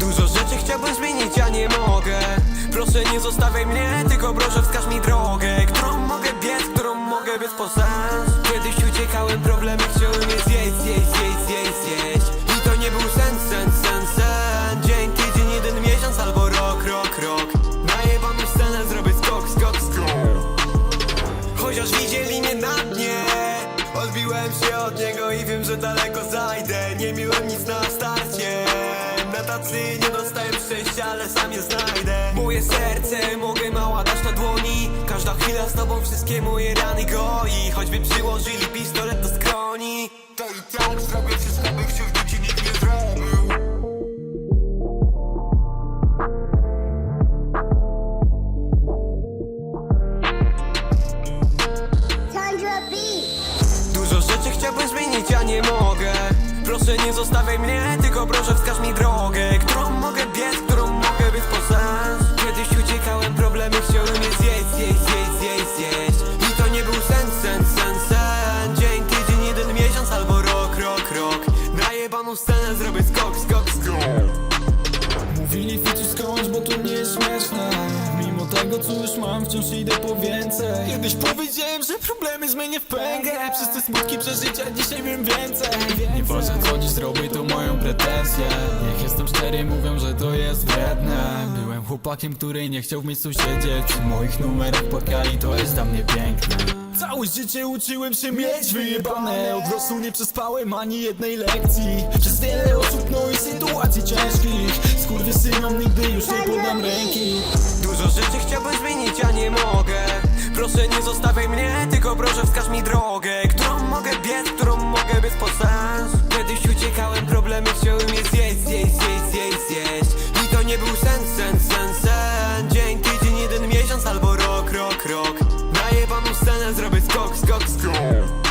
Dużo rzeczy chciałbym zmienić, a nie mogę. Proszę nie zostawiaj mnie, tylko proszę wskaż mi drogę widzieli mnie na dnie. Odbiłem się od niego i wiem, że daleko zajdę. Nie miałem nic na starcie. Na tacy nie dostałem szczęścia, ale sam je znajdę. Moje serce mogę mała dać na dłoni. Każda chwila z tobą wszystkie moje rany goi. Choćby przyłożyli pistolet do skroni. To i tak zrobię wszystko, by krzywdy chciałbym zmienić, a nie mogę. Proszę nie zostawiaj mnie, tylko proszę wskaż mi drogę Którą mogę biec, którą mogę być po sens. Kiedyś uciekałem, problemy chciały mnie zjeść, zjeść, zjeść, zjeść, zjeść. I to nie był sen, sen, sen, sen. Dzień, tydzień, jeden miesiąc albo rok, rok, rok. Najebaną scenę zrobię skok, skok, skok. Mówili ficu skończ, bo to nie jest śmieszne tego co już mam, wciąż idę po więcej. Kiedyś powiedziałem, że problemy zmienię w pęgę. Przez te smutki przeżycia dzisiaj wiem więcej. Nieważne co dziś zrobię, to moją pretensję. Niech jestem szczery, mówią, że to jest wredne. Byłem chłopakiem, który nie chciał w miejscu siedzieć. Przy moich numerach płakali, to jest dla mnie piękne. Całe życie uczyłem się mieć wyjebane. Od losu nie przespałem ani jednej lekcji. Przez wiele osób, no i sytuacji ciężkich. Skurwysynom nigdy już nie Proszę nie zostawiaj mnie, tylko proszę wskaż mi drogę Którą mogę biec, którą mogę być po sens. Kiedyś uciekałem, problemy chciały mnie zjeść, zjeść, zjeść, zjeść, zjeść. I to nie był sen, sen, sen, sen. Dzień, tydzień, jeden miesiąc albo rok, rok, rok. Najebaną scenę, zrobię skok, skok, skok